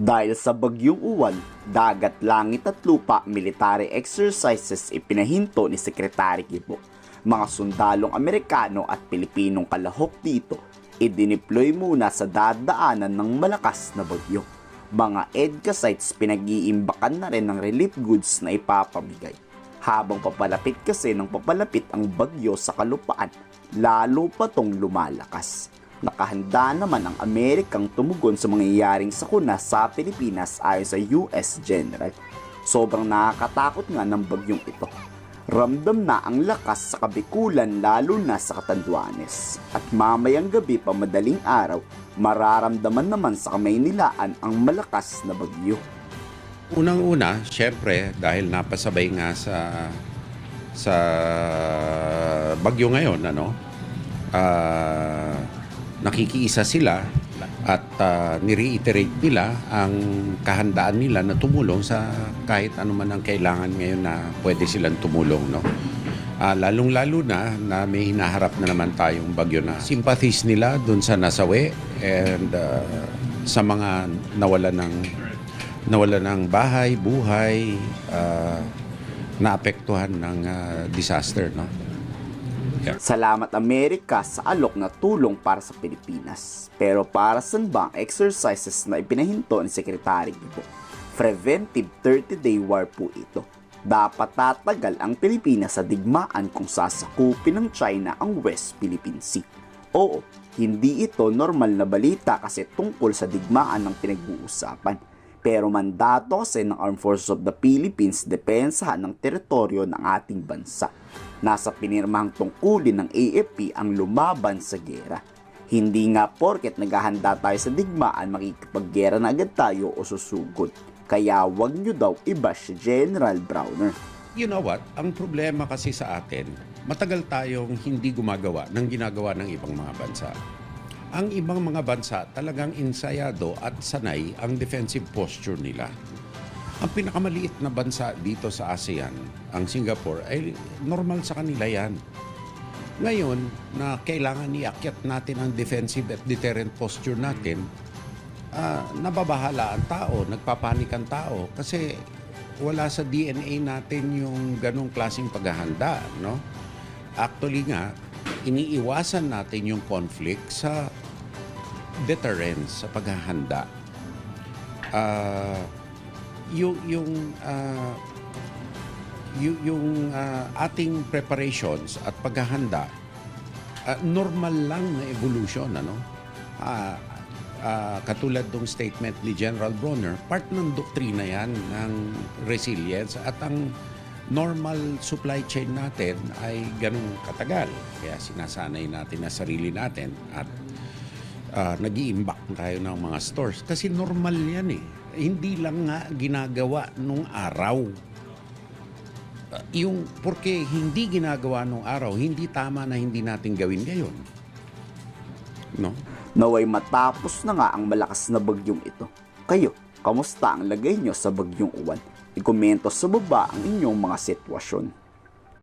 Dahil sa bagyong uwan, dagat, langit at lupa military exercises ipinahinto ni Secretary Kibo. Mga sundalong Amerikano at Pilipinong kalahok dito, idineploy muna sa dadaanan ng malakas na bagyo. Mga EDCA sites pinag-iimbakan na rin ng relief goods na ipapamigay. Habang papalapit kasi ng papalapit ang bagyo sa kalupaan, lalo pa tong lumalakas. Nakahanda naman ang Amerikang tumugon sa mangyayaring sakuna sa Pilipinas ayon sa US General. Sobrang nakakatakot nga ng bagyong ito. Ramdam na ang lakas sa kabikulan lalo na sa Katanduanes. At mamayang gabi pa madaling araw, mararamdaman naman sa Kamaynilaan ang malakas na bagyo. Unang-una, syempre, dahil napasabay nga sa sa bagyo ngayon, ano, ah, nakikiisa sila at ah, nireiterate nila ang kahandaan nila na tumulong sa kahit ano man ang kailangan ngayon na pwede silang tumulong, no? Ah, lalong-lalo na na may hinaharap na naman tayong bagyo na sympathies nila dun sa nasawi and ah, sa mga nawala ng nawala ng bahay, buhay, ah, naapektuhan ng ah, disaster, no? Salamat Amerika sa alok na tulong para sa Pilipinas. Pero para saan ba ang exercises na ipinahinto ni Secretary Gibo? Preventive 30-day war po ito. Dapat tatagal ang Pilipinas sa digmaan kung sasakupin ng China ang West Philippine Sea. Oo, hindi ito normal na balita kasi tungkol sa digmaan ng pinag-uusapan. Pero mandato kasi ng Armed Forces of the Philippines depensahan ng teritoryo ng ating bansa. Nasa pinirmahang tungkulin ng AFP ang lumaban sa gera. Hindi nga porket naghahanda tayo sa digmaan makikipaggera na agad tayo o susugod. Kaya wag nyo daw ibash si General Browner. You know what? Ang problema kasi sa atin, matagal tayong hindi gumagawa ng ginagawa ng ibang mga bansa. Ang ibang mga bansa talagang insayado at sanay ang defensive posture nila. Ang pinakamaliit na bansa dito sa ASEAN, ang Singapore, ay normal sa kanila yan. Ngayon, na kailangan iakyat natin ang defensive at deterrent posture natin, ah, nababahala ang tao, nagpapanik ang tao kasi wala sa DNA natin yung ganong klaseng paghahanda, no? Actually nga, iniiwasan natin yung conflict sa deterrence, sa paghahanda. Ah, yung yung ah, yung, yung ah, ating preparations at paghahanda ah, normal lang na evolution ano Ah, ah, katulad ng statement ni General Bronner part ng doktrina yan ng resilience at ang normal supply chain natin ay ganun katagal kaya sinasanay natin na sarili natin at uh, nag-iimbak tayo ng mga stores kasi normal yan eh hindi lang nga ginagawa nung araw Uh, yung porque hindi ginagawa nung araw, hindi tama na hindi natin gawin ngayon. No? Naway matapos na nga ang malakas na bagyong ito. Kayo, kamusta ang lagay nyo sa bagyong uwan? Ikomento sa baba ang inyong mga sitwasyon.